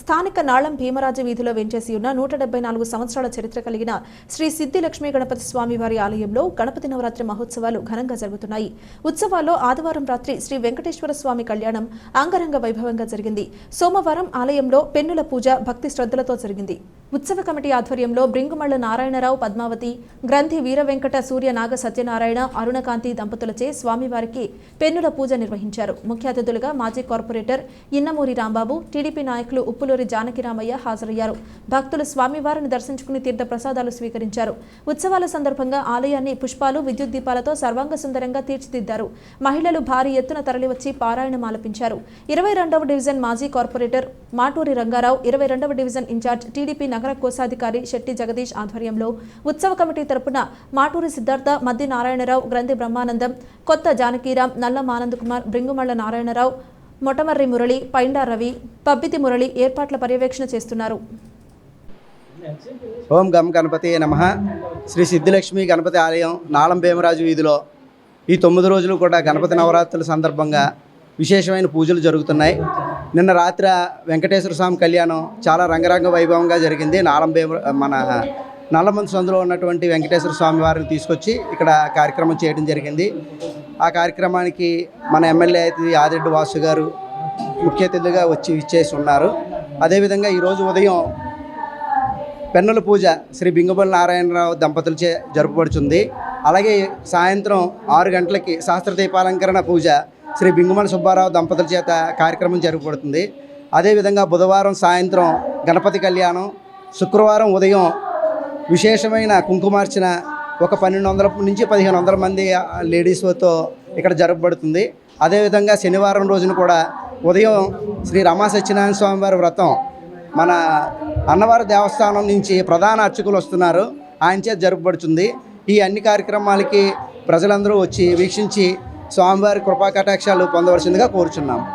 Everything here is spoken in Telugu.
స్థానిక నాళం భీమరాజు వీధిలో వెంచేసి ఉన్న నూట డెబ్బై నాలుగు సంవత్సరాల చరిత్ర కలిగిన శ్రీ సిద్ధి లక్ష్మీ గణపతి స్వామి వారి ఆలయంలో గణపతి నవరాత్రి మహోత్సవాలు ఘనంగా జరుగుతున్నాయి. ఉత్సవాల్లో ఆదివారం రాత్రి శ్రీ వెంకటేశ్వర స్వామి కళ్యాణం అంగరంగ వైభవంగా జరిగింది. సోమవారం ఆలయంలో పెన్నుల పూజ భక్తి శ్రద్ధలతో జరిగింది. ఉత్సవ కమిటీ ఆధ్వర్యంలో బ్రింగుమళ్ళ నారాయణరావు పద్మావతి గ్రంథి వీర వెంకట సూర్య నాగ సత్యనారాయణ అరుణకాంతి దంపతులచే స్వామివారికి పెన్నుల పూజ నిర్వహించారు. ముఖ్య అతిథులుగా మాజీ కార్పొరేటర్ ఇన్నమూరి రాంబాబు టీడీపీ నాయకులు ఉప్పులూరి జానకిరామయ్య హాజరయ్యారు. భక్తులు స్వామివారిని దర్శించుకుని తీర్థ ప్రసాదాలు స్వీకరించారు. ఉత్సవాల సందర్భంగా ఆలయాన్ని పుష్పాలు విద్యుత్ దీపాలతో సర్వాంగ సుందరంగా తీర్చిదిద్దారు. మహిళలు భారీ ఎత్తున తరలివచ్చి పారాయణం ఆలపించారు. ఇరవై రెండవ డివిజన్ మాజీ కార్పొరేటర్ మాటూరి రంగారావు ఇరవై రెండవ డివిజన్ ఇన్ఛార్జ్ టీడీపీ నగర కోశాధికారి శెట్టి జగదీష్ ఆధ్వర్యంలో ఉత్సవ కమిటీ తరపున మాటూరి సిద్ధార్థ మద్ది నారాయణరావు గ్రంథి బ్రహ్మానందం కొత్త జానకీరాం నల్లం ఆనంద్ కుమార్ బ్రింగుమళ్ళ నారాయణరావు మొటమర్రి మురళి పైండా రవి పబ్బితి మురళి ఏర్పాట్ల పర్యవేక్షణ చేస్తున్నారు. ఓం గం గణపతి నమ. శ్రీ సిద్ధిలక్ష్మి గణపతి ఆలయం నాళం భీమరాజు వీధిలో ఈ తొమ్మిది రోజులు కూడా గణపతి నవరాత్రుల సందర్భంగా విశేషమైన పూజలు జరుగుతున్నాయి. నిన్న రాత్రి వెంకటేశ్వర స్వామి కళ్యాణం చాలా రంగరంగ వైభవంగా జరిగింది. నాలంబే మన నల్లమంది సందులో ఉన్నటువంటి వెంకటేశ్వర స్వామి వారిని తీసుకొచ్చి ఇక్కడ కార్యక్రమం చేయడం జరిగింది. ఆ కార్యక్రమానికి మన ఎమ్మెల్యే అయితే ఆదిరెడ్డి వాసు గారు ముఖ్య అతిథిగా వచ్చి ఇచ్చేసి ఉన్నారు. అదేవిధంగా ఈరోజు ఉదయం పెన్నుల పూజ శ్రీ బింగబల్ నారాయణరావు దంపతులచే జరుపబడుతుంది. అలాగే సాయంత్రం ఆరు గంటలకి శాస్త్ర దీపాలంకరణ పూజ శ్రీ బింగుమల సుబ్బారావు దంపతుల చేత కార్యక్రమం జరగబడుతుంది. అదేవిధంగా బుధవారం సాయంత్రం గణపతి కళ్యాణం శుక్రవారం ఉదయం విశేషమైన కుంకుమార్చన ఒక పన్నెండు వందల నుంచి పదిహేను వందల మంది లేడీస్తో ఇక్కడ జరపబడుతుంది అదేవిధంగా శనివారం రోజున కూడా ఉదయం శ్రీ రమా సత్యనారాయణ స్వామి వారి వ్రతం మన అన్నవారి దేవస్థానం నుంచి ప్రధాన అర్చకులు వస్తున్నారు. ఆయన చేత జరుపబడుతుంది ఈ అన్ని కార్యక్రమాలకి ప్రజలందరూ వచ్చి వీక్షించి స్వామివారి కృపా కటాక్షాలు పొందవలసిందిగా కోరుచున్నాం.